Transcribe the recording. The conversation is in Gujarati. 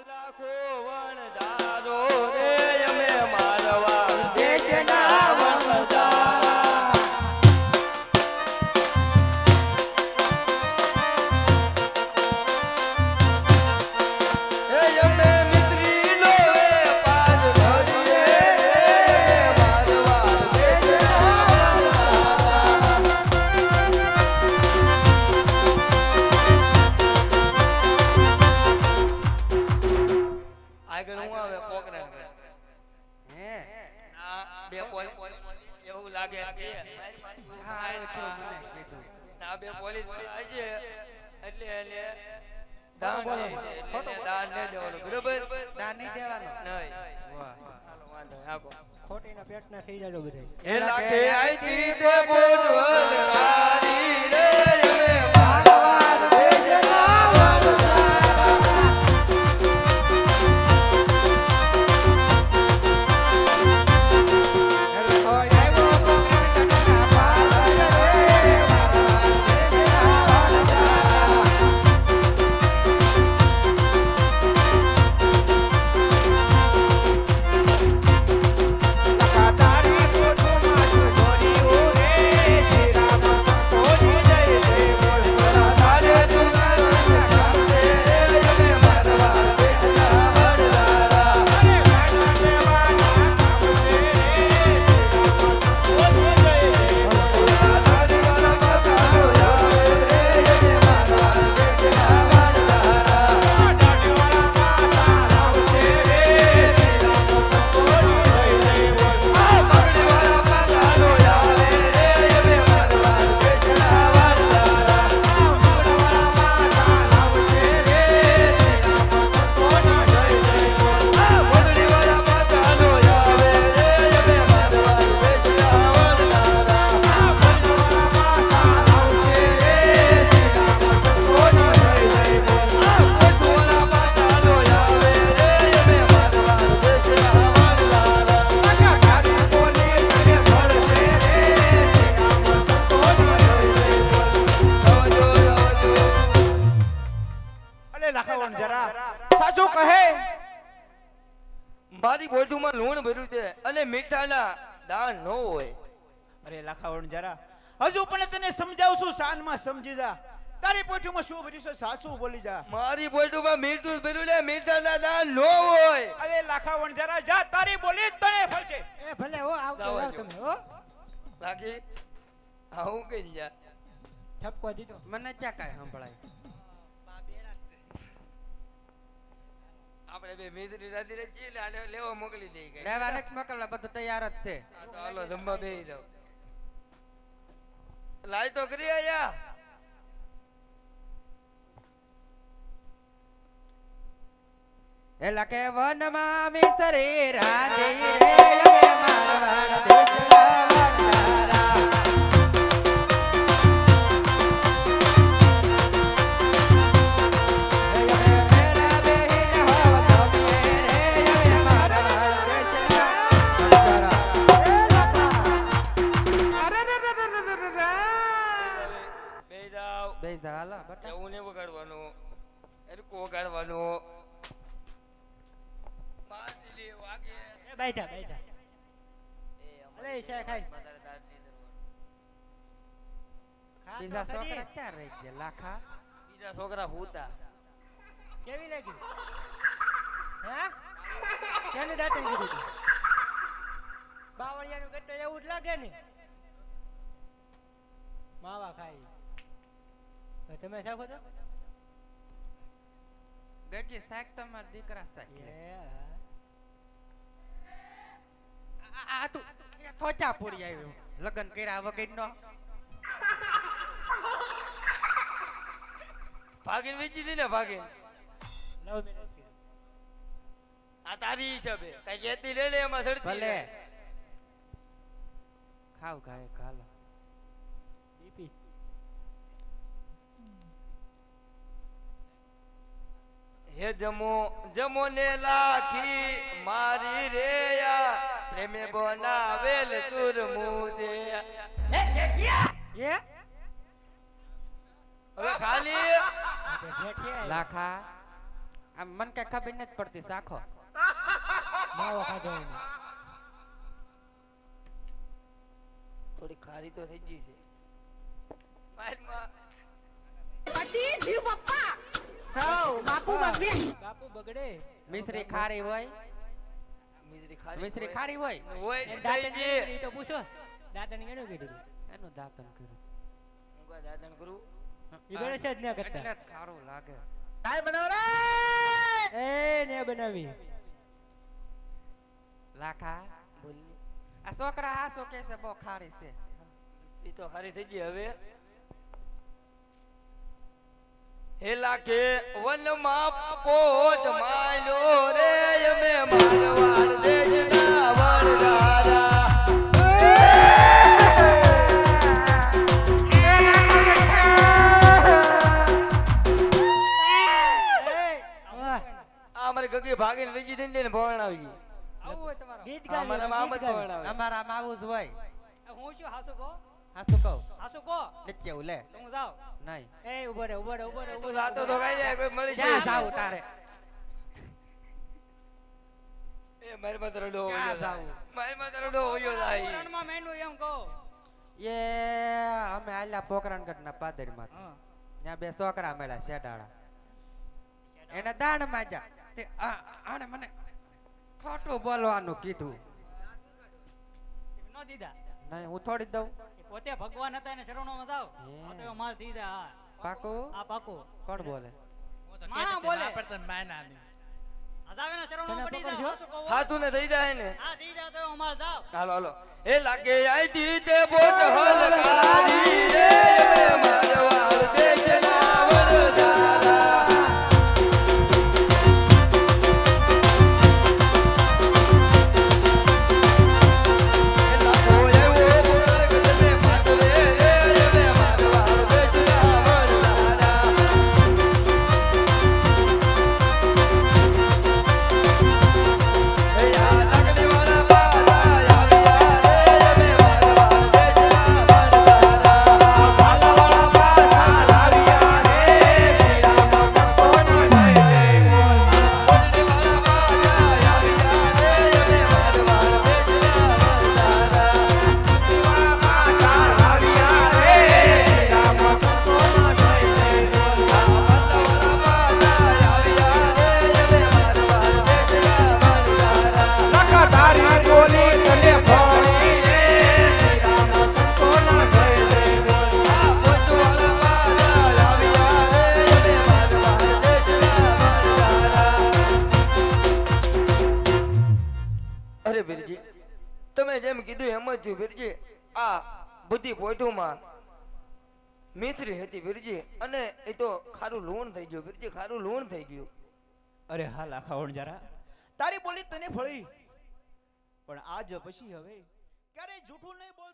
લાખો એને દાન દાન નહીં દેવાનું બરોબર? દાન નહીં દેવાનો. નહીં. નહીં, હાકો. ખોટીના પેટના થઈ જાય બધાય. એ લાખે આઈતી તે બોલવલકારી રે મારી બોટુમાં ભર્યું છે અને મીઠાના દાણ ન હોય. અરે લખાવણ જરા. હજુ પણ તને સમજાવશું છું શાનમાં સમજી જા. તારી પોઠીમાં શું ભર્યું છે સાસુ બોલી જા. મારી પોઠીમાં મીઠું ભર્યું લે મીઠાના દાણ ન હોય. અરે લખાવણ જરા જા તારી બોલી તને ફળશે એ ભલે હો આવતો જાઓ. તમે હો. રાખી આવું કઈ જા. ઠપકો દીધો. મને ક્યાં કાંઈ સંભળાય? આપણે બે મિત્રી રાતી રચી એટલે લેવા મોકલી દઈ ગઈ લેવા નથી મોકલવા બધું તૈયાર જ છે. તો હાલો જમવા બે જાવ લાય તો કરી આયા. એલા કે વનમાં મિસરી રાધી રે મારવાડ દેશના જા, હાલો, બટા. એવું ને વગાડવાનું. એરકો વગાડવાનું. બાદલી વાગે. એ બેઠા બેઠા એ અરે ઈશા ખાઈ. બીજા છોકરા ક્યાં રહી ગયા? લાખા? બીજા છોકરા હોતા કેવી લાગી? હે? કેને દાતણ કીધું બાવળિયાનું ગટ્ટો એવું જ લાગે ને. માવા ખાઈ. તમે શાખો છો ગગી શાક તમારા દીકરા શાક લે. આ- તું થોચા પૂરી આવ્યો લગન કર્યા વગરનો. ભાગીને વેચી દી ને મેરેજ આ તારી હિસાબે. કઈ કેતી લે લે એમાં સડતી. ભલે. લે. ખાવ ગાય કાલો હે જમો જમો ને લાખી મારી રે યા પ્રેમે બનાવેલ તુરમુદે. એ હવે ખાલી? લાખા આમ મન કે ખબર નથી પડતી સાખો. માવો ખાધો એને. થોડી ખારી તો થઈ ગઈ છે. મારમાં બાપુ બગડે. મિશ્રી ખારી હોય. મિશ્રી ખારી મિશ્રી હોય. ખારી હોય? ઈ તો પૂછો. દાંતણ કેનું કીધું એનું દાંતન કરું હું કા દાદન કરું? ઈ બને છે જ ના એટલે કરતા જ ખારું લાગે. એ ને બનાવી. લાખા બોલ આ છોકરા આ શું કે છે બહુ ખારી છે. ઈ તો ખારી થઈ ગઈ હવે. હેલા કે વનમાં પોત માંડ્યો રે અમે મારવાડ વાહ. આ અમારી ગગી ભાગીને બીજી થઈને ને ભવણાવી ગઈ. આવું ગીત અમારા ગાવી મામ જ હોય. હું શું હાસુ કહો? હા કહો હાસુ કહો નથી કેવું લે. તો હું જાઉં. નહીં. એ ઊભો રે ઊભો રે ઊભો રે ઊભો તું જાતો તો કઈ જાય કોઈ મળી જાય. જાવ તારે? એ મારી માં તારો ડોહો જાવ. જાવું? મારી માં તારો ડોહો વયો જાય રણમાં મેંડું એમ કહો. એ અમે આલ્યા પોકરણગઢના પાદરમાં. માં ત્યાં બે છોકરા મળ્યા શેડાળા એને દાણ માજા તે આ- આણે મને ખોટું બોલવાનું કીધું. ન દીધા. નહીં હું થોડી દઉં. પોતે ભગવાન હતા એને શરણોમાં જાવ તો માલ દીધા હા. પાકો? આ પાકો. કોણ બોલે? માણા બોલે. આ જાવ એના શરણોમાં તને પડી જાવ હાથું ને થઈ જાય ને. હા દીધા તો એવો માલ જાવ હાલો હાલો. એ લાગે આઈથી તે બોટ હલકારી રે અમે મારવાડ દેશના વરદારા છું વીરજી? આ બધી પોઈટોમાં મિશ્રી હતી વીરજી, અને એ તો ખારું લૂણ થઈ ગયું વીરજી, ખારું લૂણ થઈ ગયું. અરે હા લાખાવણ જરા. તારી બોલી તને ફળી. પણ આજ પછી હવે ક્યારે જૂઠું નહીં બોલ